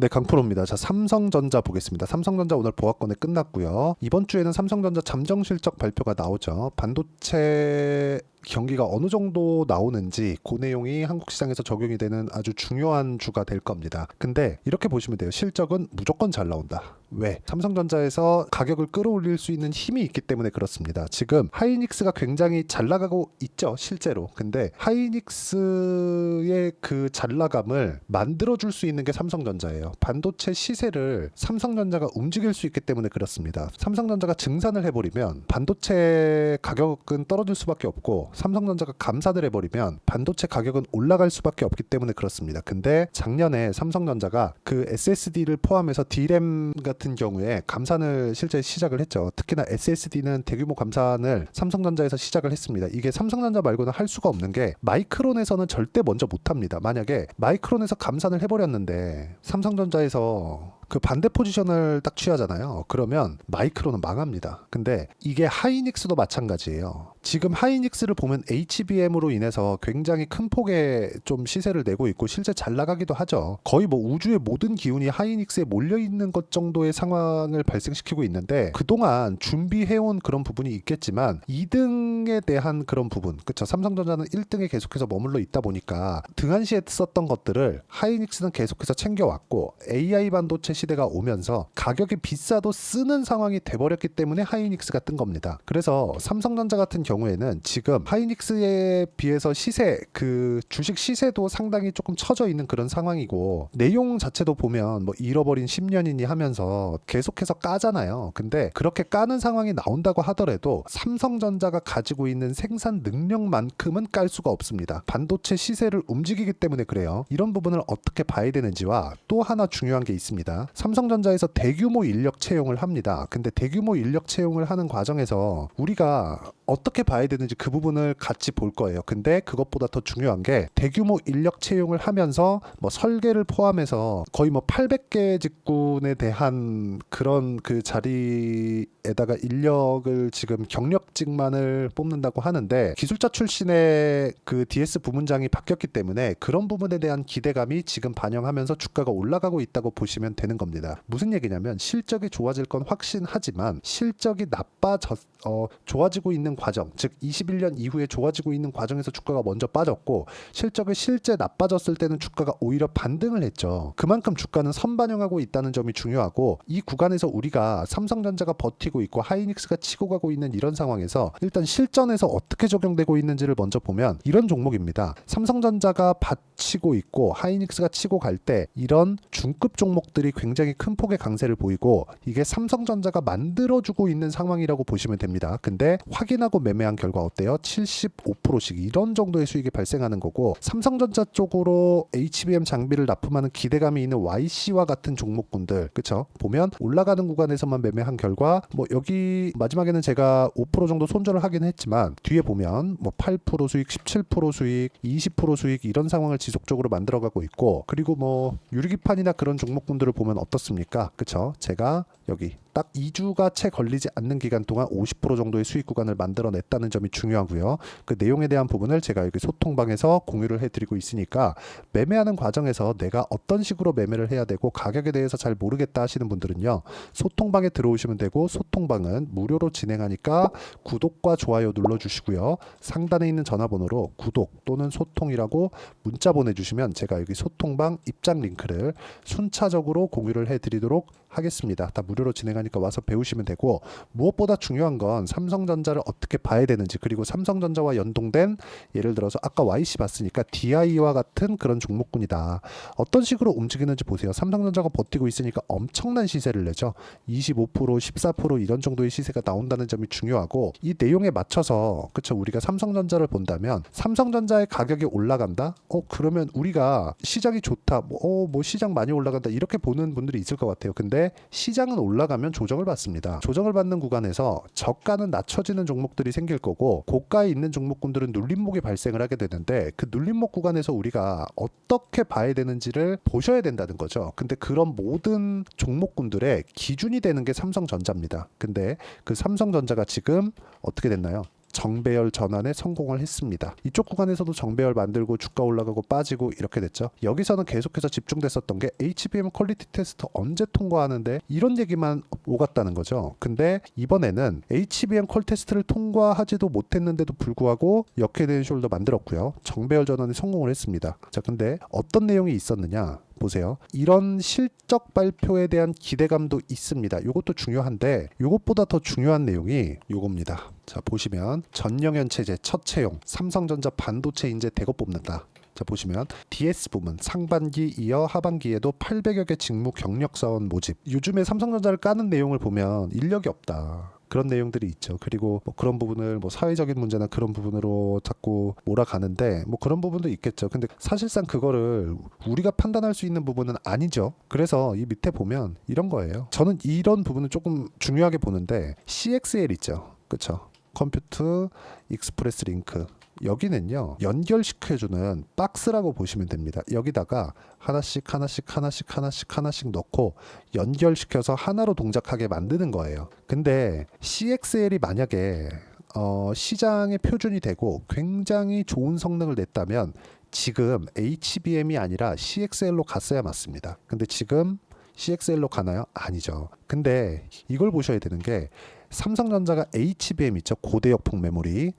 네, 강프로입니다. 자, 삼성전자 보겠습니다. 삼성전자 오늘 보합권에 끝났고요. 이번 주에는 삼성전자 잠정 실적 발표가 나오죠. 반도체 경기가 어느 정도 나오는지 그 내용이 한국 시장에서 적용이 되는 아주 중요한 주가 될 겁니다. 근데 이렇게 보시면 돼요. 실적은 무조건 잘 나온다. 왜? 삼성전자에서 가격을 끌어올릴 수 있는 힘이 있기 때문에 그렇습니다. 지금 하이닉스가 굉장히 잘 나가고 있죠, 실제로. 근데 하이닉스의 그 잘 나감을 만들어 줄 수 있는 게 삼성전자예요. 반도체 시세를 삼성전자가 움직일 수 있기 때문에 그렇습니다. 삼성전자가 증산을 해버리면 반도체 가격은 떨어질 수밖에 없고 삼성전자가 감산을 해버리면 반도체 가격은 올라갈 수밖에 없기 때문에 그렇습니다. 근데 작년에 삼성전자가 그 SSD를 포함해서 D램 같은 경우에 감산을 실제 시작을 했죠. 특히나 SSD는 대규모 감산을 삼성전자에서 시작을 했습니다. 이게 삼성전자 말고는 할 수가 없는 게 마이크론에서는 절대 먼저 못합니다. 만약에 마이크론에서 감산을 해버렸는데 삼성전자에서 그 반대 포지션을 딱 취하잖아요. 그러면 마이크로는 망합니다. 근데 이게 하이닉스도 마찬가지예요. 지금 하이닉스를 보면 HBM으로 인해서 굉장히 큰 폭의 좀 시세를 내고 있고 실제 잘 나가기도 하죠. 거의 뭐 우주의 모든 기운이 하이닉스에 몰려 있는 것 정도의 상황을 발생시키고 있는데 그동안 준비해온 그런 부분이 있겠지만 2등에 대한 그런 부분, 그쵸? 삼성전자는 1등에 계속해서 머물러 있다 보니까 등한시에 썼던 것들을 하이닉스는 계속해서 챙겨왔고 AI 반도체 시대가 오면서 가격이 비싸도 쓰는 상황이 돼버렸기 때문에 하이닉스가 뜬 겁니다. 그래서 삼성전자 같은 경우에는 지금 하이닉스에 비해서 시세 그 주식 시세도 상당히 조금 처져 있는 그런 상황이고 내용 자체도 보면 뭐 잃어버린 10년이니 하면서 계속해서 까잖아요. 근데 그렇게 까는 상황이 나온다고 하더라도 삼성전자가 가지고 있는 생산 능력만큼은 깔 수가 없습니다. 반도체 시세를 움직이기 때문에 그래요. 이런 부분을 어떻게 봐야 되는지와 또 하나 중요한 게 있습니다. 삼성전자에서 대규모 인력 채용을 합니다. 근데 대규모 인력 채용을 하는 과정에서 우리가 어떻게 봐야 되는지 그 부분을 같이 볼 거예요. 근데 그것보다 더 중요한 게 대규모 인력 채용을 하면서 뭐 설계를 포함해서 거의 뭐 800개 직군에 대한 그런 그 자리에다가 인력을 지금 경력직만을 뽑는다고 하는데 기술자 출신의 그 DS 부문장이 바뀌었기 때문에 그런 부분에 대한 기대감이 지금 반영하면서 주가가 올라가고 있다고 보시면 되는 겁니다. 무슨 얘기냐면 실적이 좋아질 건 확신하지만 실적이 나빠졌 어, 좋아지고 있는 과정, 즉 21년 이후에 좋아지고 있는 과정에서 주가가 먼저 빠졌고 실적이 실제 나빠졌을 때는 주가가 오히려 반등을 했죠. 그만큼 주가는 선반영하고 있다는 점이 중요하고 이 구간에서 우리가 삼성전자가 버티고 있고 하이닉스가 치고 가고 있는 이런 상황에서 일단 실전에서 어떻게 적용되고 있는지를 먼저 보면 이런 종목입니다. 삼성전자가 받치고 있고 하이닉스가 치고 갈 때 이런 중급 종목들이 굉장히 큰 폭의 강세를 보이고 이게 삼성전자가 만들어주고 있는 상황이라고 보시면 됩니다. 근데 확인하고 매매한 결과 어때요? 75%씩 이런 정도의 수익이 발생하는 거고 삼성전자 쪽으로 HBM 장비를 납품하는 기대감이 있는 YC와 같은 종목군들 그쵸? 보면 올라가는 구간에서만 매매한 결과 뭐 여기 마지막에는 제가 5% 정도 손절을 하긴 했지만 뒤에 보면 뭐 8% 수익, 17% 수익, 20% 수익 이런 상황을 지속적으로 만들어가고 있고 그리고 뭐 유리기판이나 그런 종목군들을 보면 어떻습니까? 그쵸? 제가 여기 딱 2주가 채 걸리지 않는 기간 동안 50% 정도의 수익 구간을 만들어냈다는 점이 중요하고요. 그 내용에 대한 부분을 제가 여기 소통방에서 공유를 해드리고 있으니까 매매하는 과정에서 내가 어떤 식으로 매매를 해야 되고 가격에 대해서 잘 모르겠다 하시는 분들은요. 소통방에 들어오시면 되고 소통방은 무료로 진행하니까 구독과 좋아요 눌러주시고요. 상단에 있는 전화번호로 구독 또는 소통이라고 문자 보내주시면 제가 여기 소통방 입장 링크를 순차적으로 공유를 해드리도록 하겠습니다. 다 무료로 진행하니까 와서 배우시면 되고 무엇보다 중요한 건 삼성전자를 어떻게 봐야 되는지 그리고 삼성전자와 연동된 예를 들어서 아까 YC 봤으니까 DI와 같은 그런 종목군이다. 어떤 식으로 움직이는지 보세요. 삼성전자가 버티고 있으니까 엄청난 시세를 내죠. 25% 14% 이런 정도의 시세가 나온다는 점이 중요하고 이 내용에 맞춰서 그쵸 우리가 삼성전자를 본다면 삼성전자의 가격이 올라간다. 어 그러면 우리가 시장이 좋다. 뭐, 어, 뭐 시장 많이 올라간다 이렇게 보는 분들이 있을 것 같아요. 근데 시장은 올라가면 조정을 받습니다. 조정을 받는 구간에서 저가는 낮춰지는 종목들이 생길 거고 고가에 있는 종목군들은 눌림목이 발생을 하게 되는데 그 눌림목 구간에서 우리가 어떻게 봐야 되는지를 보셔야 된다는 거죠. 근데 그런 모든 종목군들의 기준이 되는 게 삼성전자입니다. 근데 그 삼성전자가 지금 어떻게 됐나요? 정배열 전환에 성공을 했습니다. 이쪽 구간에서도 정배열 만들고 주가 올라가고 빠지고 이렇게 됐죠. 여기서는 계속해서 집중됐었던 게 HBM 퀄리티 테스트 언제 통과하는데 이런 얘기만 오갔다는 거죠. 근데 이번에는 HBM 퀄 테스트를 통과하지도 못했는데도 불구하고 역헤드 숄더 만들었고요. 정배열 전환에 성공을 했습니다. 자, 근데 어떤 내용이 있었느냐? 보세요. 이런 실적 발표에 대한 기대감도 있습니다. 이것도 중요한데 이것보다 더 중요한 내용이 이겁니다. 자 보시면 전영현 체제 첫 채용 삼성전자 반도체 인재 대거 뽑는다. 자 보시면 DS 부문 상반기 이어 하반기에도 800여 개 직무 경력 사원 모집. 요즘에 삼성전자를 까는 내용을 보면 인력이 없다. 그런 내용들이 있죠. 그리고 뭐 그런 부분을 뭐 사회적인 문제나 그런 부분으로 자꾸 몰아가는데 뭐 그런 부분도 있겠죠. 근데 사실상 그거를 우리가 판단할 수 있는 부분은 아니죠. 그래서 이 밑에 보면 이런 거예요. 저는 이런 부분을 조금 중요하게 보는데 CXL 있죠. 그렇죠. 컴퓨터 익스프레스 링크 여기는요 연결시켜주는 박스라고 보시면 됩니다. 여기다가 하나씩 하나씩 하나씩 하나씩 하나씩 넣고 연결시켜서 하나로 동작하게 만드는 거예요. 근데 CXL이 만약에 어, 시장의 표준이 되고 굉장히 좋은 성능을 냈다면 지금 HBM이 아니라 CXL로 갔어야 맞습니다. 근데 지금 CXL로 가나요? 아니죠. 근데 이걸 보셔야 되는 게 삼성전자가 HBM 있죠. 고대역폭 메모리.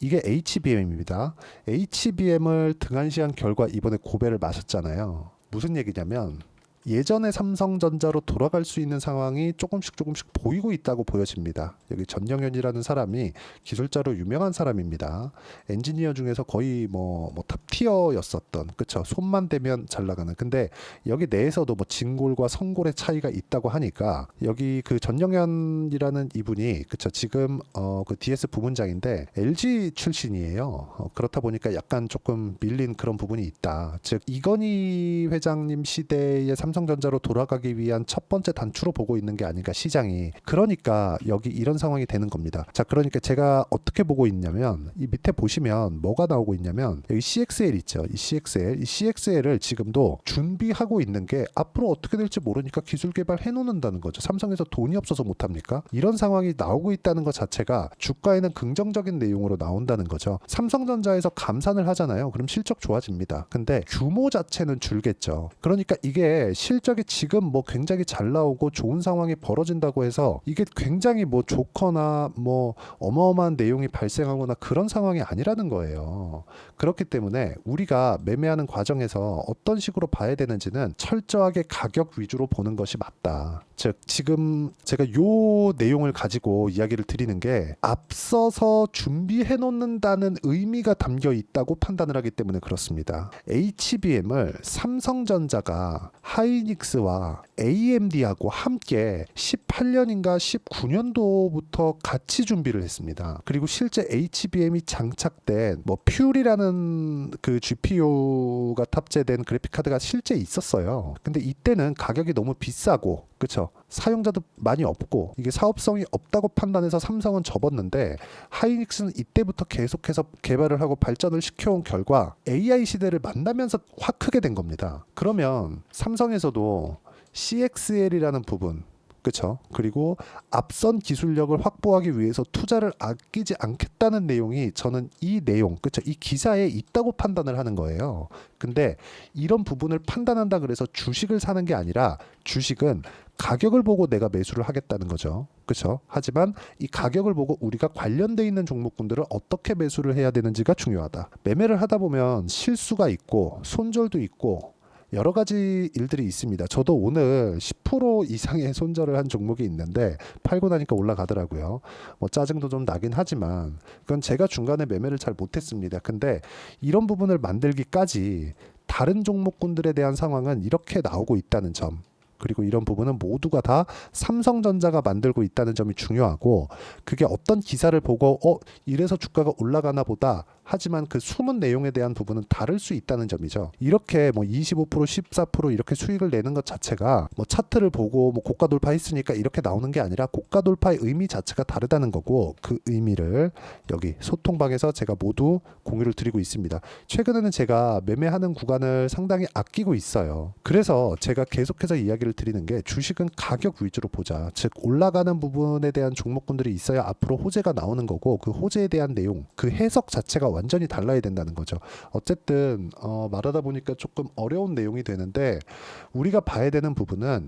이게 HBM입니다. HBM을 등한시한 결과 이번에 고배를 마셨잖아요. 무슨 얘기냐면 예전의 삼성전자로 돌아갈 수 있는 상황이 조금씩 조금씩 보이고 있다고 보여집니다. 여기 전영현이라는 사람이 기술자로 유명한 사람입니다. 엔지니어 중에서 거의 뭐, 뭐 탑티어였었던, 그쵸. 손만 대면 잘 나가는. 근데 여기 내에서도 뭐 진골과 성골의 차이가 있다고 하니까 여기 그 전영현이라는 이분이, 그쵸. 지금 어, 그 DS 부문장인데 LG 출신이에요. 어, 그렇다 보니까 약간 조금 밀린 그런 부분이 있다. 즉, 이건희 회장님 시대의 삼성 전자로 돌아가기 위한 첫 번째 단추로 보고 있는 게 아닌가 시장이. 그러니까 여기 이런 상황이 되는 겁니다. 자 그러니까 제가 어떻게 보고 있냐면 이 밑에 보시면 뭐가 나오고 있냐면 여기 CXL 있죠. 이 CXL 이 CXL을 지금도 준비하고 있는 게 앞으로 어떻게 될지 모르니까 기술 개발해 놓는다는 거죠. 삼성에서 돈이 없어서 못 합니까? 이런 상황이 나오고 있다는 것 자체가 주가에는 긍정적인 내용으로 나온다는 거죠. 삼성전자에서 감산을 하잖아요. 그럼 실적 좋아집니다. 근데 규모 자체는 줄겠죠. 그러니까 이게 실적이 지금 뭐 굉장히 잘 나오고 좋은 상황이 벌어진다고 해서 이게 굉장히 뭐 좋거나 뭐 어마어마한 내용이 발생하거나 그런 상황이 아니라는 거예요. 그렇기 때문에 우리가 매매하는 과정에서 어떤 식으로 봐야 되는지는 철저하게 가격 위주로 보는 것이 맞다. 즉 지금 제가 요 내용을 가지고 이야기를 드리는 게 앞서서 준비해 놓는다는 의미가 담겨 있다고 판단을 하기 때문에 그렇습니다. HBM을 삼성전자가 하이닉스와 AMD하고 함께 18년인가 19년도부터 같이 준비를 했습니다. 그리고 실제 HBM이 장착된 뭐 퓨리라는 그 GPU가 탑재된 그래픽 카드가 실제 있었어요. 근데 이때는 가격이 너무 비싸고 그쵸 사용자도 많이 없고 이게 사업성이 없다고 판단해서 삼성은 접었는데 하이닉스는 이때부터 계속해서 개발을 하고 발전을 시켜온 결과 AI 시대를 만나면서 확 크게 된 겁니다. 그러면 삼성에서도 CXL이라는 부분 그렇죠. 그리고 앞선 기술력을 확보하기 위해서 투자를 아끼지 않겠다는 내용이 저는 이 내용, 그렇죠. 이 기사에 있다고 판단을 하는 거예요. 근데 이런 부분을 판단한다 그래서 주식을 사는 게 아니라 주식은 가격을 보고 내가 매수를 하겠다는 거죠. 그렇죠? 하지만 이 가격을 보고 우리가 관련돼 있는 종목군들을 어떻게 매수를 해야 되는지가 중요하다. 매매를 하다 보면 실수가 있고 손절도 있고 여러 가지 일들이 있습니다. 저도 오늘 10% 이상의 손절을 한 종목이 있는데 팔고 나니까 올라가더라고요. 뭐 짜증도 좀 나긴 하지만 그건 제가 중간에 매매를 잘 못했습니다. 근데 이런 부분을 만들기까지 다른 종목군들에 대한 상황은 이렇게 나오고 있다는 점. 그리고 이런 부분은 모두가 다 삼성전자가 만들고 있다는 점이 중요하고 그게 어떤 기사를 보고 어 이래서 주가가 올라가나 보다 하지만 그 숨은 내용에 대한 부분은 다를 수 있다는 점이죠. 이렇게 뭐 25% 14% 이렇게 수익을 내는 것 자체가 뭐 차트를 보고 뭐 고가 돌파했으니까 이렇게 나오는 게 아니라 고가 돌파의 의미 자체가 다르다는 거고 그 의미를 여기 소통방에서 제가 모두 공유를 드리고 있습니다. 최근에는 제가 매매하는 구간을 상당히 아끼고 있어요. 그래서 제가 계속해서 이야기를 드리는 게 주식은 가격 위주로 보자. 즉 올라가는 부분에 대한 종목군들이 있어야 앞으로 호재가 나오는 거고 그 호재에 대한 내용, 그 해석 자체가 완전히 달라야 된다는 거죠. 어쨌든 어, 말하다 보니까 조금 어려운 내용이 되는데 우리가 봐야 되는 부분은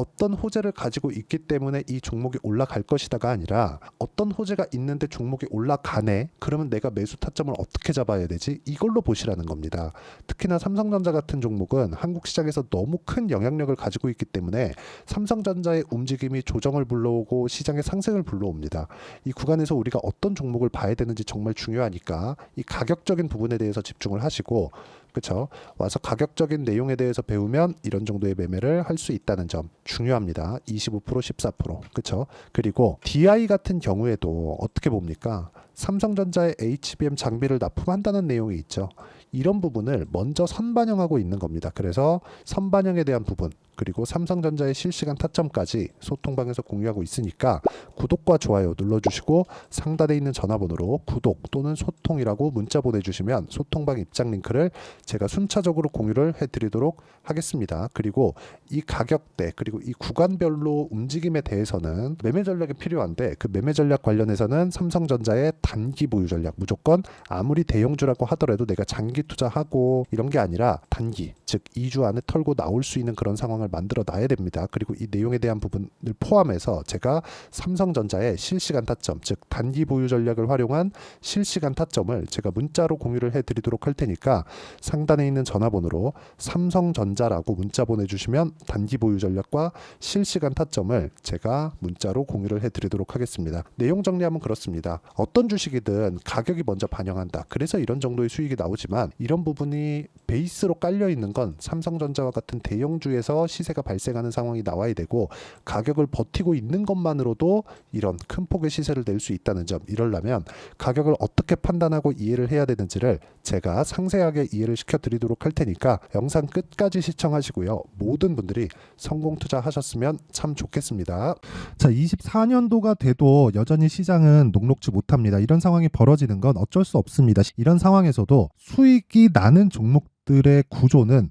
어떤 호재를 가지고 있기 때문에 이 종목이 올라갈 것이다가 아니라 어떤 호재가 있는데 종목이 올라가네? 그러면 내가 매수 타점을 어떻게 잡아야 되지? 이걸로 보시라는 겁니다. 특히나 삼성전자 같은 종목은 한국 시장에서 너무 큰 영향력을 가지고 있기 때문에 삼성전자의 움직임이 조정을 불러오고 시장의 상승을 불러옵니다. 이 구간에서 우리가 어떤 종목을 봐야 되는지 정말 중요하니까 이 가격적인 부분에 대해서 집중을 하시고 그렇죠 와서 가격적인 내용에 대해서 배우면 이런 정도의 매매를 할 수 있다는 점 중요합니다. 25% 14% 그렇죠. 그리고 DI 같은 경우에도 어떻게 봅니까? 삼성전자의 HBM 장비를 납품한다는 내용이 있죠. 이런 부분을 먼저 선반영하고 있는 겁니다. 그래서 선반영에 대한 부분 그리고 삼성전자의 실시간 타점까지 소통방에서 공유하고 있으니까 구독과 좋아요 눌러주시고 상단에 있는 전화번호로 구독 또는 소통이라고 문자 보내주시면 소통방 입장 링크를 제가 순차적으로 공유를 해드리도록 하겠습니다. 그리고 이 가격대 그리고 이 구간별로 움직임에 대해서는 매매 전략이 필요한데 그 매매 전략 관련해서는 삼성전자의 단기 보유 전략 무조건 아무리 대형주라고 하더라도 내가 장기 투자하고 이런 게 아니라 단기 즉 2주 안에 털고 나올 수 있는 그런 상황을 만들어 놔야 됩니다. 그리고 이 내용에 대한 부분을 포함해서 제가 삼성전자의 실시간 타점 즉 단기 보유 전략을 활용한 실시간 타점을 제가 문자로 공유를 해드리도록 할 테니까 상단에 있는 전화번호로 삼성전자라고 문자 보내주시면 단기 보유 전략과 실시간 타점을 제가 문자로 공유를 해드리도록 하겠습니다. 내용 정리하면 그렇습니다. 어떤 주식이든 가격이 먼저 반영한다. 그래서 이런 정도의 수익이 나오지만 이런 부분이 베이스로 깔려 있는 건 삼성전자와 같은 대형주에서 시세가 발생하는 상황이 나와야 되고 가격을 버티고 있는 것만으로도 이런 큰 폭의 시세를 낼 수 있다는 점 이럴라면 가격을 어떻게 판단하고 이해를 해야 되는지를 제가 상세하게 이해를 시켜드리도록 할 테니까 영상 끝까지 시청하시고요 모든 분들이 성공 투자하셨으면 참 좋겠습니다 자, 24년도가 돼도 여전히 시장은 녹록지 못합니다. 이런 상황이 벌어지는 건 어쩔 수 없습니다. 이런 상황에서도 수익이 나는 종목들의 구조는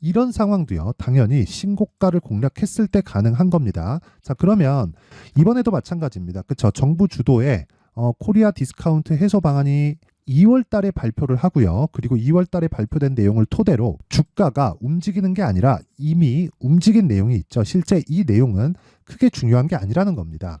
이런 상황도요 당연히 신고가를 공략했을 때 가능한 겁니다 자 그러면 이번에도 마찬가지입니다 그쵸 정부 주도의 어, 코리아 디스카운트 해소 방안이 2월 달에 발표를 하고요. 그리고 2월 달에 발표된 내용을 토대로 주가가 움직이는 게 아니라 이미 움직인 내용이 있죠. 실제 이 내용은 크게 중요한 게 아니라는 겁니다.